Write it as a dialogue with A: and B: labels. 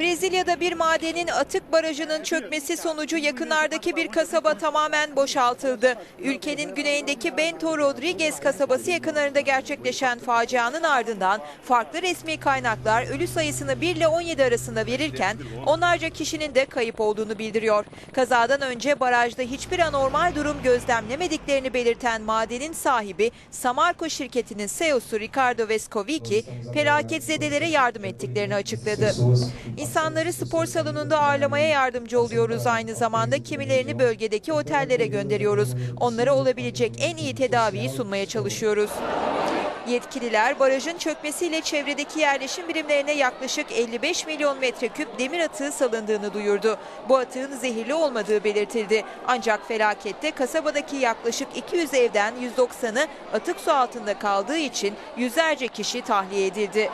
A: Brezilya'da bir madenin atık barajının çökmesi sonucu yakınlardaki bir kasaba tamamen boşaltıldı. Ülkenin güneyindeki Bento Rodriguez kasabası yakınlarında gerçekleşen facianın ardından farklı resmi kaynaklar ölü sayısını 1 ile 17 arasında verirken onlarca kişinin de kayıp olduğunu bildiriyor. Kazadan önce barajda hiçbir anormal durum gözlemlemediklerini belirten madenin sahibi Samarco şirketinin CEO'su Ricardo Vescovici felaketzedelere yardım ettiklerini açıkladı. İnsanları spor salonunda ağırlamaya yardımcı oluyoruz. Aynı zamanda kimilerini bölgedeki otellere gönderiyoruz. Onlara olabilecek en iyi tedaviyi sunmaya çalışıyoruz. Yetkililer barajın çökmesiyle çevredeki yerleşim birimlerine yaklaşık 55 milyon metreküp demir atığı salındığını duyurdu. Bu atığın zehirli olmadığı belirtildi. Ancak felakette kasabadaki yaklaşık 200 evden 190'ı atık su altında kaldığı için yüzlerce kişi tahliye edildi.